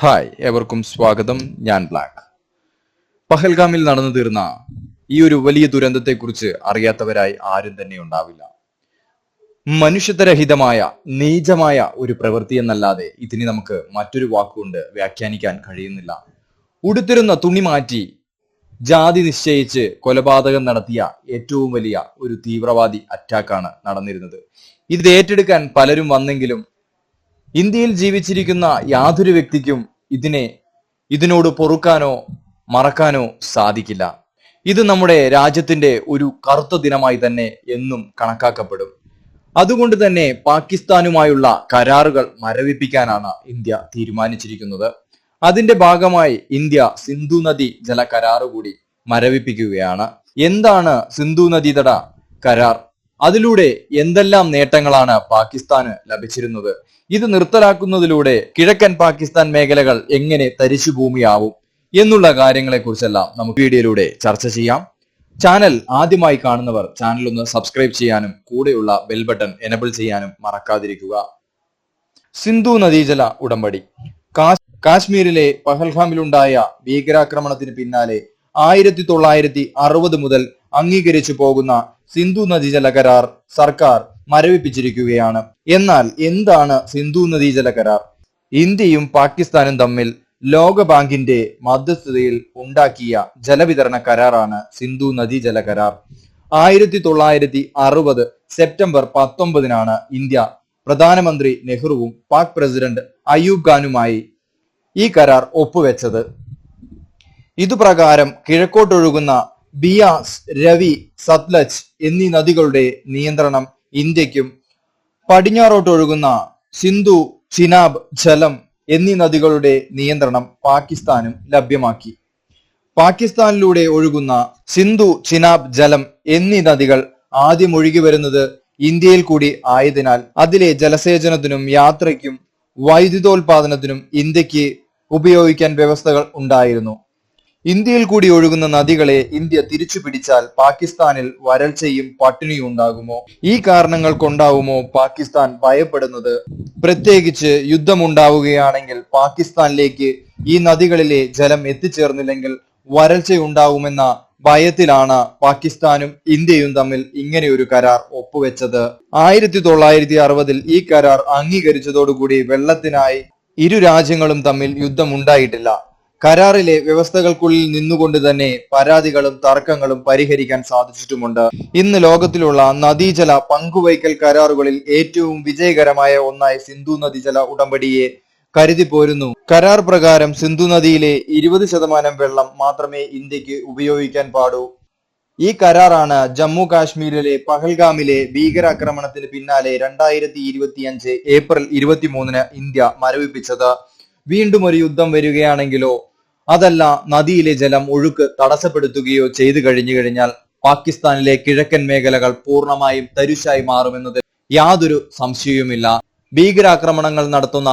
Hi എവർക്കും സ്വാഗതം. ഞാൻ black. പഹൽഗാമിൽ നടന്നു തീർന്ന ഈ ഒരു വലിയ ദുരന്തത്തെക്കുറിച്ച് അറിയാത്തവരായി ആരും തന്നെ ഉണ്ടാവില്ല. മനുഷ്യത്വരഹിതമായ നീചമായ ഒരു പ്രവൃത്തി എന്നല്ലാതെ ഇതിനെ നമുക്ക് മറ്റൊരു വാക്കുകൊണ്ട് വ്യാഖ്യാനിക്കാൻ കഴിയുന്നില്ല. ഉടുത്തിരുന്ന തുണി മാറ്റി ജാതി നിശ്ചയിച്ച് കൊലപാതകം നടത്തിയ ഏറ്റവും വലിയ ഒരു തീവ്രവാദി അറ്റാക്കാണ് നടന്നിരുന്നത്. ഇത് ഏറ്റെടുക്കാൻ പലരും വന്നെങ്കിലും ഇന്ത്യയിൽ ജീവിച്ചിരിക്കുന്ന യാതൊരു വ്യക്തിക്കും ഇതിനെ ഇതിനോട് പൊറുക്കാനോ മറക്കാനോ സാധിക്കില്ല. ഇത് നമ്മുടെ രാജ്യത്തിന്റെ ഒരു കറുത്ത ദിനമായി തന്നെ എന്നും കണക്കാക്കപ്പെടും. അതുകൊണ്ട് തന്നെ പാകിസ്ഥാനുമായുള്ള കരാറുകൾ മരവിപ്പിക്കാനാണ് ഇന്ത്യ തീരുമാനിച്ചിരിക്കുന്നത്. അതിന്റെ ഭാഗമായി ഇന്ത്യ സിന്ധു നദി ജല കരാറ് കൂടി മരവിപ്പിക്കുകയാണ്. എന്താണ് സിന്ധു നദീതട കരാർ? അതിലൂടെ എന്തെല്ലാം നേട്ടങ്ങളാണ് പാകിസ്ഥാന് ലഭിച്ചിരുന്നത്? ഇത് നിർത്തലാക്കുന്നതിലൂടെ കിഴക്കൻ പാകിസ്ഥാൻ മേഖലകൾ എങ്ങനെ തരിശു ഭൂമിയാവും എന്നുള്ള കാര്യങ്ങളെക്കുറിച്ചെല്ലാം നമുക്ക് വീഡിയോയിലൂടെ ചർച്ച ചെയ്യാം. ചാനൽ ആദ്യമായി കാണുന്നവർ ചാനൽ ഒന്ന് സബ്സ്ക്രൈബ് ചെയ്യാനും കൂടെയുള്ള ബെൽ ബട്ടൺ എനബിൾ ചെയ്യാനും മറക്കാതിരിക്കുക. സിന്ധു നദീജല ഉടമ്പടി. കാശ്മീരിലെ പഹൽഗാമിലുണ്ടായ ഭീകരാക്രമണത്തിന് പിന്നാലെ ആയിരത്തി തൊള്ളായിരത്തി അറുപത് മുതൽ അംഗീകരിച്ചു പോകുന്ന സിന്ധു നദീജല കരാർ സർക്കാർ മരവിപ്പിച്ചിരിക്കുകയാണ്. എന്നാൽ എന്താണ് സിന്ധു നദീജല കരാർ? ഇന്ത്യയും പാകിസ്ഥാനും തമ്മിൽ ലോകബാങ്കിന്റെ മധ്യസ്ഥതയിൽ ഉണ്ടാക്കിയ ജലവിതരണ കരാറാണ് സിന്ധു നദീജല കരാർ. ആയിരത്തി തൊള്ളായിരത്തി അറുപത് സെപ്റ്റംബർ പത്തൊമ്പതിനാണ് ഇന്ത്യ പ്രധാനമന്ത്രി നെഹ്റുവും പാക് പ്രസിഡന്റ് അയൂബ് ഖാനുമായി ഈ കരാർ ഒപ്പുവെച്ചത്. ഇതുപ്രകാരം കിഴക്കോട്ടൊഴുകുന്ന ബിയാസ് രവി സത്ലജ് എന്നീ നദികളുടെ നിയന്ത്രണം ഇന്ത്യക്കും പടിഞ്ഞാറോട്ട് ഒഴുകുന്ന സിന്ധു ചിനാബ് ജലം എന്നീ നദികളുടെ നിയന്ത്രണം പാകിസ്ഥാനും ലഭ്യമാക്കി. പാകിസ്ഥാനിലൂടെ ഒഴുകുന്ന സിന്ധു ചിനാബ് ജലം എന്നീ നദികൾ ആദ്യം ഒഴുകി വരുന്നത് ഇന്ത്യയിൽ കൂടി ആയതിനാൽ അതിലെ ജലസേചനത്തിനും യാത്രയ്ക്കും വൈദ്യുതോൽപാദനത്തിനും ഇന്ത്യയ്ക്ക് ഉപയോഗിക്കാൻ വ്യവസ്ഥകൾ ഉണ്ടായിരുന്നു. ഇന്ത്യയിൽ കൂടി ഒഴുകുന്ന നദികളെ ഇന്ത്യ തിരിച്ചു പിടിച്ചാൽ പാകിസ്ഥാനിൽ വരൾച്ചയും പട്ടിണിയും ഉണ്ടാകുമോ? ഈ കാരണങ്ങൾ കൊണ്ടാവുമോ പാകിസ്ഥാൻ ഭയപ്പെടുന്നത്? പ്രത്യേകിച്ച് യുദ്ധമുണ്ടാവുകയാണെങ്കിൽ പാകിസ്ഥാനിലേക്ക് ഈ നദികളിലെ ജലം എത്തിച്ചേർന്നില്ലെങ്കിൽ വരൾച്ചയുണ്ടാവുമെന്ന ഭയത്തിലാണ് പാകിസ്ഥാനും ഇന്ത്യയും തമ്മിൽ ഇങ്ങനെയൊരു കരാർ ഒപ്പുവെച്ചത്. ആയിരത്തി തൊള്ളായിരത്തി അറുപതിൽ ഈ കരാർ അംഗീകരിച്ചതോടുകൂടി വെള്ളത്തിനായി ഇരു രാജ്യങ്ങളും തമ്മിൽ യുദ്ധമുണ്ടായിട്ടില്ല. കരാറിലെ വ്യവസ്ഥകൾക്കുള്ളിൽ നിന്നുകൊണ്ട് തന്നെ പരാതികളും തർക്കങ്ങളും പരിഹരിക്കാൻ സാധിച്ചിട്ടുമുണ്ട്. ഇന്ന് ലോകത്തിലുള്ള നദീജല പങ്കുവയ്ക്കൽ കരാറുകളിൽ ഏറ്റവും വിജയകരമായ ഒന്നായി സിന്ധു നദീജല ഉടമ്പടിയെ കരുതി പോരുന്നു. കരാർ പ്രകാരം സിന്ധു നദിയിലെ ഇരുപത് ശതമാനം വെള്ളം മാത്രമേ ഇന്ത്യയ്ക്ക് ഉപയോഗിക്കാൻ പാടൂ. ഈ കരാറാണ് ജമ്മു കാശ്മീരിലെ പഹൽഗാമിലെ ഭീകരാക്രമണത്തിന് പിന്നാലെ രണ്ടായിരത്തി ഇരുപത്തിയഞ്ച് ഏപ്രിൽ ഇരുപത്തിമൂന്നിന് ഇന്ത്യ മരവിപ്പിച്ചത്. വീണ്ടും ഒരു യുദ്ധം വരികയാണെങ്കിലോ അതല്ല നദിയിലെ ജലം ഒഴുക്ക് തടസ്സപ്പെടുത്തുകയോ ചെയ്തു കഴിഞ്ഞു കഴിഞ്ഞാൽ പാകിസ്ഥാനിലെ കിഴക്കൻ മേഖലകൾ പൂർണമായും തരിശായി മാറുമെന്നത് യാതൊരു സംശയവുമില്ല. ഭീകരാക്രമണങ്ങൾ നടത്തുന്ന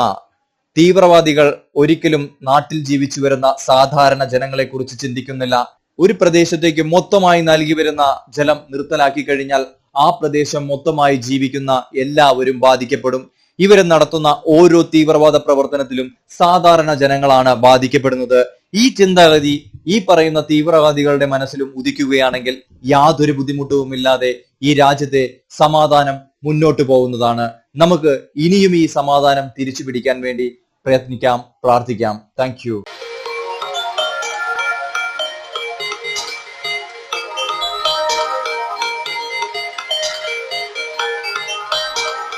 തീവ്രവാദികൾ ഒരിക്കലും നാട്ടിൽ ജീവിച്ചു വരുന്ന സാധാരണ ജനങ്ങളെ കുറിച്ച് ചിന്തിക്കുന്നില്ല. ഒരു പ്രദേശത്തേക്ക് മൊത്തമായി നൽകി വരുന്ന ജലം നിർത്തലാക്കി കഴിഞ്ഞാൽ ആ പ്രദേശം മൊത്തമായി ജീവിക്കുന്ന എല്ലാവരും ബാധിക്കപ്പെടും. ഇവർ നടത്തുന്ന ഓരോ തീവ്രവാദ പ്രവർത്തനത്തിലും സാധാരണ ജനങ്ങളാണ് ബാധിക്കപ്പെടുന്നത്. ഈ ചിന്താഗതി ഈ പറയുന്ന തീവ്രവാദികളുടെ മനസ്സിലും ഉദിക്കുകയാണെങ്കിൽ യാതൊരു ബുദ്ധിമുട്ടുമില്ലാതെ ഈ രാജ്യത്തെ സമാധാനം മുന്നോട്ട് പോകുന്നതാണ്. നമുക്ക് ഇനിയും ഈ സമാധാനം തിരിച്ചു പിടിക്കാൻ വേണ്ടി പ്രയത്നിക്കാം പ്രാർത്ഥിക്കാം. താങ്ക്